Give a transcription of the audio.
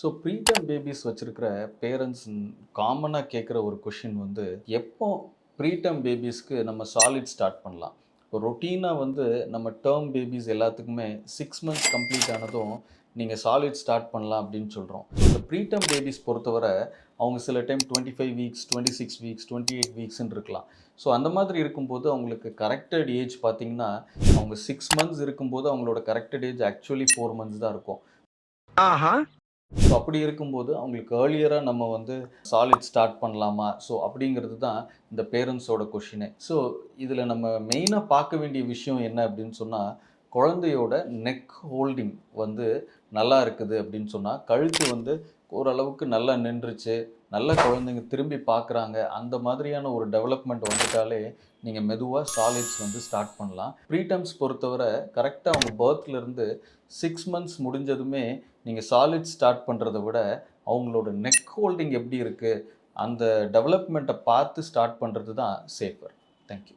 So preterm babies வச்சுருக்கிற parents காமனாக கேட்குற ஒரு கொஷின் வந்து எப்போ ப்ரீடம் பேபிஸ்க்கு நம்ம சாலிட் ஸ்டார்ட் பண்ணலாம்? இப்போ ரொட்டீனாக வந்து நம்ம டேர்ம் பேபிஸ் எல்லாத்துக்குமே சிக்ஸ் மந்த்ஸ் கம்ப்ளீட் ஆனதும் நீங்கள் சாலிட் ஸ்டார்ட் பண்ணலாம் அப்படின்னு சொல்கிறோம் இந்த ப்ரீடம் பேபிஸ் பொறுத்தவரை அவங்க சில time twenty five weeks twenty six weeks twenty eight வீக்ஸ்ன்னு இருக்கலாம். ஸோ அந்த மாதிரி இருக்கும்போது அவங்களுக்கு கரெக்டட் ஏஜ் பார்த்தீங்கன்னா அவங்க சிக்ஸ் மந்த்ஸ் இருக்கும்போது அவங்களோட corrected age actually four months தான் இருக்கும். ஆஹா. ஸோ அப்படி இருக்கும்போது அவங்களுக்கு ஏர்லியராக நம்ம வந்து சாலிட் ஸ்டார்ட் பண்ணலாமா? ஸோ அப்படிங்கிறது தான் இந்த பேரண்ட்ஸோட கொஷினே ஸோ இதில் நம்ம மெயினாக பார்க்க வேண்டிய விஷயம் என்ன அப்படின்னு சொன்னால் குழந்தையோட நெக் ஹோல்டிங் வந்து நல்லா இருக்குது அப்படின்னு சொன்னால் கழுத்து வந்து ஓரளவுக்கு நல்லா நின்றுச்சு. நல்ல குழந்தைங்க திரும்பி பார்க்குறாங்க அந்த மாதிரியான ஒரு டெவலப்மெண்ட் வந்துட்டாலே நீங்கள் மெதுவாக சாலிட்ஸ் வந்து ஸ்டார்ட் பண்ணலாம். ப்ரீடம்ஸ் பொறுத்தவரை கரெக்டாக அவங்க பர்த்லேருந்து சிக்ஸ் மந்த்ஸ் முடிஞ்சதுமே நீங்கள் சாலிட் ஸ்டார்ட் பண்ணுறத விட அவங்களோட நெக் ஹோல்டிங் எப்படி இருக்குது அந்த டெவலப்மெண்ட்டை பார்த்து ஸ்டார்ட் பண்ணுறது தான் சேஃபர் தேங்க்யூ